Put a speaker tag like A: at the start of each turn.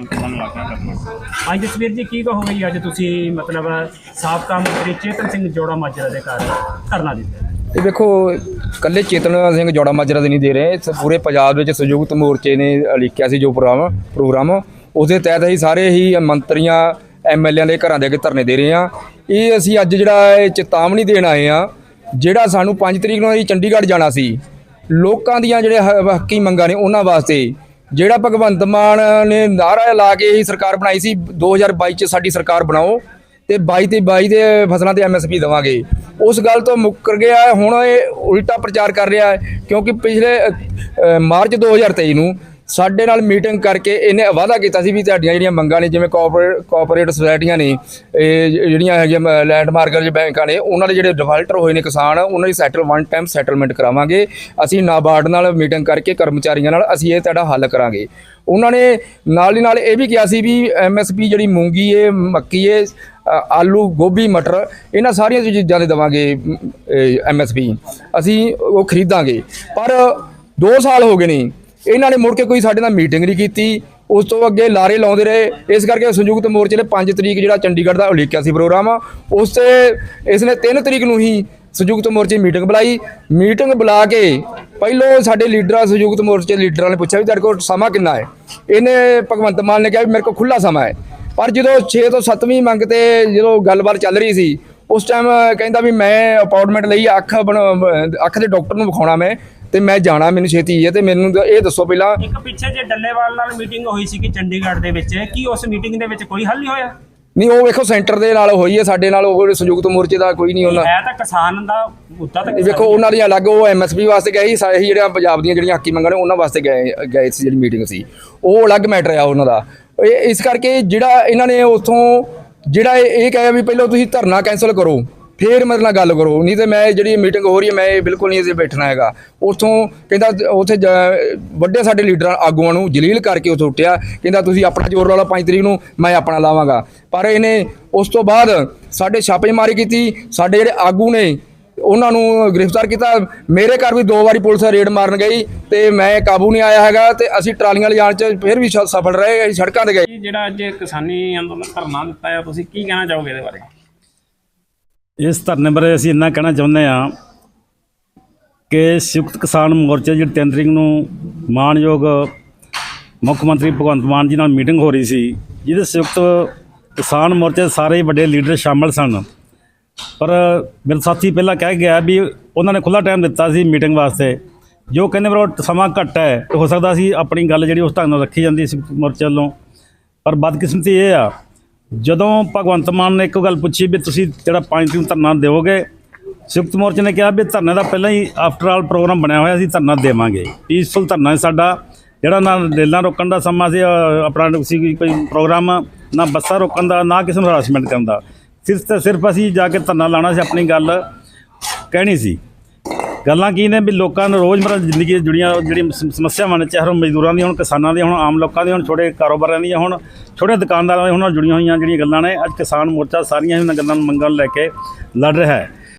A: ਧਮਾਕਾ ਕਰਨਾ
B: ਅੱਜ ਜਸਵੀਰ ਜੀ ਕੀ ਕਹੋਗੇ ਜੀ? ਅੱਜ ਤੁਸੀਂ ਮਤਲਬ ਸਾਬਕਾ ਮੰਤਰੀ ਚੇਤਨ ਸਿੰਘ ਜੋੜਾ ਮਾਜਰਾ ਦੇ ਘਰ ਧਰਨਾ ਦਿੱਤਾ।
C: ਇਹ ਵੇਖੋ ਕੱਲੇ ਚੇਤਨ ਸਿੰਘ ਜੋੜਾ ਮਾਜਰਾ ਦੇ ਨਹੀਂ ਦੇ ਰਹੇ। ਇਸ ਪੂਰੇ ਪੰਜਾਬ ਵਿੱਚ ਸੰਯੁਕਤ ਮੋਰਚੇ ਨੇ ਲਿਖਿਆ ਸੀ ਜੋ ਪ੍ਰੋਗਰਾਮ ਪ੍ਰੋਗਰਾਮ। ਉਸ ਦੇ ਤਹਿਤ ਅਸੀਂ ਸਾਰੇ ਹੀ ਮੰਤਰੀਆਂ ਐਮਐਲਏਆਂ ਦੇ ਘਰਾਂ ਦੇ ਅੱਗੇ ਧਰਨੇ ਦੇ ਰਹੇ ਹਾਂ। ਇਹ ਅਸੀਂ ਅੱਜ ਜਿਹੜਾ ਇਹ ਚੇਤਾਵਨੀ ਦੇਣ ਆਏ ਆ ਜਿਹੜਾ ਸਾਨੂੰ 5 ਤਰੀਕ ਨੂੰ ਅਸੀਂ ਚੰਡੀਗੜ੍ਹ ਜਾਣਾ ਸੀ ਲੋਕਾਂ ਦੀਆਂ ਜਿਹੜੇ ਹ- ਹੱਕੀ ਮੰਗਾਂ ਨੇ ਉਹਨਾਂ ਵਾਸਤੇ ਜਿਹੜਾ ਭਗਵੰਤ ਮਾਨ ਨੇ ਨਾਰਾ ਲਾ ਕੇ ਹੀ ਸਰਕਾਰ ਬਣਾਈ ਸੀ 2022 ਚ ਸਾਡੀ ਸਰਕਾਰ ਬਣਾਓ ਤੇ 22 ਤੇ 22 ਦੇ ਫਸਲਾਂ ਤੇ ਐਮਐਸਪੀ ਦੇਵਾਂਗੇ। ਉਸ ਗੱਲ ਤੋਂ ਮੁੱਕਰ ਗਿਆ ਹੁਣ ਇਹ ਉਲਟਾ ਪ੍ਰਚਾਰ ਕਰ ਰਿਹਾ ਹੈ ਕਿਉਂਕਿ ਪਿਛਲੇ ਅ, ਅ, ਮਾਰਚ 2023 ਨੂੰ ਸਾਡੇ ਨਾਲ ਮੀਟਿੰਗ ਕਰਕੇ ਇਹਨੇ ਵਾਅਦਾ ਕੀਤਾ ਸੀ ਵੀ ਤੁਹਾਡੀਆਂ ਜਿਹੜੀਆਂ ਮੰਗਾਂ ਨੇ, ਜਿਵੇਂ ਕੋਆਪਰੇਟ ਕੋਆਪਰੇਟ ਸੁਸਾਇਟੀਆਂ ਨੇ, ਇਹ ਜਿਹੜੀਆਂ ਹੈਗੀਆਂ ਲੈਂਡਮਾਰਕਰ ਦੇ ਬੈਂਕਾਂ ਨੇ, ਉਹਨਾਂ ਦੇ ਜਿਹੜੇ ਡਿਫਾਲਟਰ ਹੋਏ ਨੇ ਕਿਸਾਨ, ਉਹਨਾਂ ਦੀ ਸੈਟਲ ਵਨ ਟਾਈਮ ਸੈਟਲਮੈਂਟ ਕਰਾਵਾਂਗੇ। ਅਸੀਂ ਨਾਬਾਰਡ ਨਾਲ ਮੀਟਿੰਗ ਕਰਕੇ ਕਰਮਚਾਰੀਆਂ ਨਾਲ ਅਸੀਂ ਇਹ ਤੁਹਾਡਾ ਹੱਲ ਕਰਾਂਗੇ। ਉਹਨਾਂ ਨੇ ਨਾਲ ਹੀ ਨਾਲ ਇਹ ਵੀ ਕਿਹਾ ਸੀ ਵੀ ਐਮਐਸਪੀ ਜਿਹੜੀ ਮੂੰਗੀ ਏ, ਮੱਕੀ ਏ ਆਲੂ, ਗੋਭੀ, ਮਟਰ, ਇਹਨਾਂ ਸਾਰੀਆਂ ਚੀਜ਼ਾਂ ਦੇ ਦੇਵਾਂਗੇ ਐਮਐਸਪੀ ਅਸੀਂ ਉਹ ਖਰੀਦਾਂਗੇ। ਪਰ 2 ਸਾਲ ਹੋ ਗਏ ਨੇ ਇਹਨਾਂ ਨੇ ਮੁੜ ਕੇ ਕੋਈ ਸਾਡੇ ਨਾਲ ਮੀਟਿੰਗ ਨਹੀਂ ਕੀਤੀ। ਉਸ ਤੋਂ ਅੱਗੇ ਲਾਰੇ ਲਾਉਂਦੇ ਰਹੇ। ਇਸ ਕਰਕੇ ਸੰਯੁਕਤ ਮੋਰਚੇ ਨੇ 5 ਤਰੀਕ ਜਿਹੜਾ ਚੰਡੀਗੜ੍ਹ ਦਾ ਉਲੀਕਿਆ ਸੀ ਪ੍ਰੋਗਰਾਮ। ਉਸ ਤੇ ਇਸ ਨੇ 3 ਤਰੀਕ ਨੂੰ ਹੀ ਸੰਯੁਕਤ ਮੋਰਚੇ ਮੀਟਿੰਗ ਬੁਲਾਈ। ਮੀਟਿੰਗ ਬੁਲਾ ਕੇ ਪਹਿਲੋਂ ਸਾਡੇ ਲੀਡਰਾਂ, ਸੰਯੁਕਤ ਮੋਰਚੇ ਲੀਡਰਾਂ ਨੇ ਪੁੱਛਿਆ ਵੀ ਤੁਹਾਡੇ ਕੋਲ ਸਮਾਂ ਕਿੰਨਾ ਹੈ? ਇਹਨੇ ਭਗਵੰਤ ਮਾਨ ਨੇ ਕਿਹਾ ਵੀ ਮੇਰੇ ਕੋਲ ਖੁੱਲਾ ਸਮਾਂ ਹੈ। ਪਰ ਜਦੋਂ 6 ਤੋਂ 7ਵੀਂ ਮੰਗ ਤੇ ਜਦੋਂ ਗੱਲਬਾਤ ਚੱਲ ਰਹੀ ਸੀ, ਉਸ ਟਾਈਮ ਕਹਿੰਦਾ ਵੀ ਮੈਂ ਅਪਾਇੰਟਮੈਂਟ ਲਈ ਅੱਖ ਬਣ- ਅੱਖ ਦੇ ਡਾਕਟਰ ਨੂੰ ਵਿਖਾਉਣਾ ਮੈਂ। ਤੇ ਮੈਂ ਜਾਣਾ ਮੈਨੂੰ ਛੇਤੀ ਹੈ ਤੇ ਮੈਨੂੰ ਤਾਂ ਇਹ ਦੱਸੋ ਪਹਿਲਾਂ।
B: ਇੱਕ ਪਿੱਛੇ ਜੇ ਡੱਲੇਵਾਲ ਨਾਲ ਮੀਟਿੰਗ ਹੋਈ ਸੀ ਕਿ ਚੰਡੀਗੜ੍ਹ ਦੇ ਵਿੱਚ ਕੀ ਉਸ ਮੀਟਿੰਗ ਦੇ ਵਿੱਚ ਕੋਈ ਹੱਲ ਨਹੀਂ ਹੋਇਆ?
C: ਨਹੀਂ ਉਹ ਵੇਖੋ ਸੈਂਟਰ ਦੇ ਨਾਲ ਹੋਈ ਹੈ ਸਾਡੇ ਨਾਲ ਉਹ ਸੰਯੁਕਤ ਮੋਰਚੇ ਦਾ ਕੋਈ ਨਹੀਂ ਉਹਨਾਂ।
B: ਹੈ ਤਾਂ ਕਿਸਾਨ ਦਾ ਮੁੱਦਾ ਤਾਂ
C: ਵੇਖੋ ਉਹਨਾਂ ਦੀਆਂ ਅਲੱਗ ਉਹ ਐਮਐਸਪੀ ਵਾਸਤੇ ਗਏ ਸੀ ਸਾਰੇ ਜਿਹੜਾ ਪੰਜਾਬ ਦੀਆਂ ਜਿਹੜੀਆਂ ਹਾਕੀ ਮੰਗਾਂ ਨੇ ਉਹਨਾਂ ਵਾਸਤੇ ਗਏ ਗਏ ਸੀ ਜਿਹੜੀ ਮੀਟਿੰਗ ਸੀ। ਉਹ ਅਲੱਗ ਮੈਟਰ ਆ ਉਹਨਾਂ ਦਾ। ਇਸ ਕਰਕੇ ਜਿਹੜਾ ਇਹਨਾਂ ਨੇ ਉਥੋਂ ਜਿਹੜਾ ਇਹ ਕਹਿਆ ਵੀ ਪਹਿਲਾਂ ਤੁਸੀਂ ਧਰਨਾ ਕੈਨਸਲ ਕਰੋ। ਫੇਰ ਮੇਰੇ ਨਾਲ ਗੱਲ ਕਰੋ, ਨਹੀਂ ਤੇ ਮੈਂ ਜਿਹੜੀ ਮੀਟਿੰਗ ਹੋ ਰਹੀ ਹੈ, ਮੈਂ ਇਹ ਬਿਲਕੁਲ ਨਹੀਂ ਇੱਥੇ ਬੈਠਣਾ ਹੈਗਾ। ਉਥੋਂ ਕਹਿੰਦਾ, ਉਥੇ ਵੱਡੇ ਸਾਡੇ ਲੀਡਰਾਂ ਆਗੂਆਂ ਨੂੰ ਜਲੀਲ ਕਰਕੇ ਉਥੋਂ ਉੱਠਿਆ। ਕਹਿੰਦਾ, ਤੁਸੀਂ ਆਪਣਾ ਜ਼ੋਰ ਲਾ ਲਓ 5 ਤਰੀਕ ਨੂੰ ਮੈਂ ਆਪਣਾ ਲਾਵਾਂਗਾ। ਪਰ ਇਹਨੇ ਉਸ ਤੋਂ ਬਾਅਦ ਸਾਡੇ ਛਾਪੇਮਾਰੀ ਕੀਤੀ। ਸਾਡੇ ਜਿਹੜੇ ਆਗੂ ਨੇ, ਉਹਨਾਂ ਨੂੰ ਗ੍ਰਿਫਤਾਰ ਕੀਤਾ। ਮੇਰੇ ਘਰ ਵੀ ਦੋ ਵਾਰੀ ਪੁਲਿਸ ਰੇਡ ਮਾਰਨ ਗਈ ਤੇ ਮੈਂ ਕਾਬੂ ਨਹੀਂ ਆਇਆ ਹੈਗਾ ਤੇ ਅਸੀਂ ਟਰਾਲੀਆਂ ਲਿਜਾਣ ਚ ਫਿਰ ਵੀ ਸਫਲ ਰਹੇ, ਅਸੀਂ ਸੜਕਾਂ ਤੇ ਗਏ।
B: ਜਿਹੜਾ ਅੱਜ ਕਿਸਾਨੀ ਅੰਦੋਲਨ ਧਰਨਾ ਦਿੱਤਾ ਹੈ ਤੁਸੀਂ ਕੀ ਕਹਿਣਾ ਚਾਹੋਗੇ ਇਹਦੇ ਬਾਰੇ?
D: ਇਸ ਧਰਨੇ ਬਾਰੇ ਅਸੀਂ ਇੰਨਾ ਕਹਿਣਾ ਚਾਹੁੰਦੇ ਹਾਂ ਕਿ ਸੰਯੁਕਤ ਕਿਸਾਨ ਮੋਰਚੇ ਜਿਹੜੀ ਤਿੰਨ ਤਰੀਕ ਨੂੰ ਮਾਨਯੋਗ ਮੁੱਖ ਮੰਤਰੀ ਭਗਵੰਤ ਮਾਨ ਜੀ ਨਾਲ ਮੀਟਿੰਗ ਹੋ ਰਹੀ ਸੀ, ਜਿਹਦੇ ਸੰਯੁਕਤ ਕਿਸਾਨ ਮੋਰਚੇ ਦੇ ਸਾਰੇ ਵੱਡੇ ਲੀਡਰ ਸ਼ਾਮਲ ਸਨ। ਪਰ ਮੇਰੇ ਸਾਥੀ ਪਹਿਲਾਂ ਕਹਿ ਗਿਆ ਵੀ ਉਹਨਾਂ ਨੇ ਖੁੱਲਾ ਟਾਈਮ ਦਿੱਤਾ ਸੀ ਮੀਟਿੰਗ ਵਾਸਤੇ। ਜੋ ਕਹਿੰਦੇ ਪਰ ਸਮਾਂ ਘੱਟ ਹੈ ਹੋ ਸਕਦਾ ਸੀ ਆਪਣੀ ਗੱਲ ਜਿਹੜੀ ਉਸ ਢੰਗ ਨਾਲ ਰੱਖੀ ਜਾਂਦੀ ਸੀ ਮੋਰਚੇ ਵੱਲੋਂ। ਪਰ ਬਦਕਿਸਮਤੀ ਇਹ ਆ ਜਦੋਂ ਭਗਵੰਤ ਮਾਨ ਨੇ ਇੱਕੋ ਗੱਲ ਪੁੱਛੀ ਵੀ ਤੁਸੀਂ ਜਿਹੜਾ ਪੰਜ ਦਿਨ ਧਰਨਾ ਦਿਓਗੇ ਸੰਯੁਕਤ ਮੋਰਚੇ ਨੇ ਕਿਹਾ ਵੀ ਧਰਨੇ ਦਾ ਪਹਿਲਾਂ ਹੀ ਆਫਟਰ ਆਲ ਪ੍ਰੋਗਰਾਮ ਬਣਿਆ ਹੋਇਆ ਸੀ ਧਰਨਾ ਦੇਵਾਂਗੇ। ਪੀਸਫੁਲ ਧਰਨਾ ਹੈ ਸਾਡਾ। ਜਿਹੜਾ ਨਾ ਰੇਲਾਂ ਰੋਕਣ ਦਾ ਸਮਾਂ ਸੀ ਆਪਣਾ ਸੀ ਕੋਈ ਪ੍ਰੋਗਰਾਮ ਨਾ ਬੱਸਾਂ ਰੋਕਣ ਦਾ, ਨਾ ਕਿਸੇ ਨੂੰ ਹਰਾਸਮੈਂਟ ਕਰਨ ਦਾ। ਸਿਰਫ ਤੇ ਸਿਰਫ ਅਸੀਂ ਜਾ ਕੇ ਧਰਨਾ ਲਾਣਾ ਸੀ, ਆਪਣੀ ਗੱਲ ਕਹਿਣੀ ਸੀ। ਗੱਲਾਂ ਕੀ ਨੇ ਵੀ ਲੋਕਾਂ ਨੂੰ ਰੋਜ਼ਮਰ੍ਹਾ ਜ਼ਿੰਦਗੀ 'ਚ ਜੁੜੀਆਂ ਜਿਹੜੀਆਂ ਸਮ- ਸਮੱਸਿਆਵਾਂ ਨੇ ਚਾਹੇ ਉਹ ਮਜ਼ਦੂਰਾਂ ਦੀਆਂ ਹੁਣ, ਕਿਸਾਨਾਂ ਦੀਆਂ ਹੁਣ, ਆਮ ਲੋਕਾਂ ਦੀਆਂ ਹੁਣ, ਛੋਟੇ ਕਾਰੋਬਾਰਾਂ ਦੀਆਂ ਹੁਣ, ਛੋਟੇ ਦੁਕਾਨਦਾਰਾਂ ਦੀਆਂ ਹੁਣ ਨਾਲ ਜੁੜੀਆਂ ਹੋਈਆਂ ਜਿਹੜੀਆਂ ਗੱਲਾਂ ਨੇ, ਅੱਜ ਕਿਸਾਨ ਮੋਰਚਾ ਸਾਰੀਆਂ ਹੀ ਉਹਨਾਂ ਗੱਲਾਂ ਨੂੰ ਮੰਗਾਂ ਨੂੰ ਲੈ ਕੇ ਲੜ ਰਿਹਾ ਹੈ।